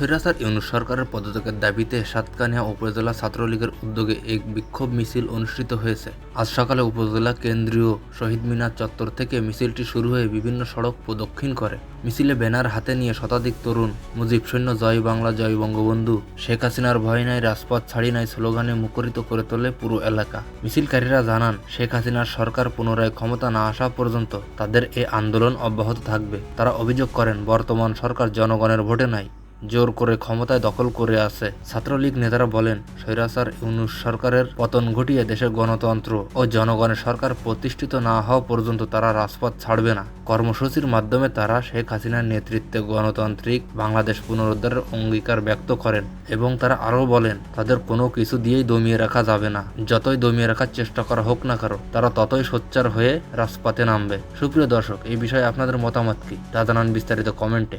স্বৈরাচার ইউনুস সরকারের পদত্যাগের দাবিতে সাতকানিয়া উপজেলা ছাত্রলীগের উদ্যোগে এক বিক্ষোভ মিছিল অনুষ্ঠিত হয়েছে। আজ সকালে উপজেলা কেন্দ্রীয় শহীদ মিনার চত্বর থেকে মিছিলটি শুরু হয়ে বিভিন্ন সড়ক প্রদক্ষিণ করে। মিছিলে ব্যানার হাতে নিয়ে শতাধিক তরুণ, মুজিব সৈন্য, জয় বাংলা, জয় বঙ্গবন্ধু, শেখ হাসিনার ভয় নাই, রাজপথ ছাড়ি নাই স্লোগানে মুখরিত করে তোলে পুরো এলাকা। মিছিলকারীরা জানান, শেখ হাসিনার সরকার পুনরায় ক্ষমতা না আসা পর্যন্ত তাদের এ আন্দোলন অব্যাহত থাকবে। তারা অভিযোগ করেন, বর্তমান সরকার জনগণের ভোটে নাই। জোর করে ক্ষমতায় দখল করে আছে। ছাত্রলীগ নেতারা বলেন, স্বৈরাচার ইউনুস সরকারের পতন ঘটিয়ে দেশের গণতন্ত্র ও জনগণের সরকার প্রতিষ্ঠিত না হওয়া পর্যন্ত তারা রাজপথ ছাড়বে না। কর্মসূচির মাধ্যমে তারা শেখ হাসিনার নেতৃত্বে গণতান্ত্রিক বাংলাদেশ পুনরুদ্ধারের অঙ্গীকার ব্যক্ত করেন এবং তারা আরও বলেন, তাদের কোনো কিছু দিয়েই দমিয়ে রাখা যাবে না। যতই দমিয়ে রাখার চেষ্টা করা হোক না কারও তারা ততই সোচ্চার হয়ে রাজপথে নামবে। সুপ্রিয় দর্শক, এই বিষয়ে আপনাদের মতামত কি? তা জানান বিস্তারিত কমেন্টে।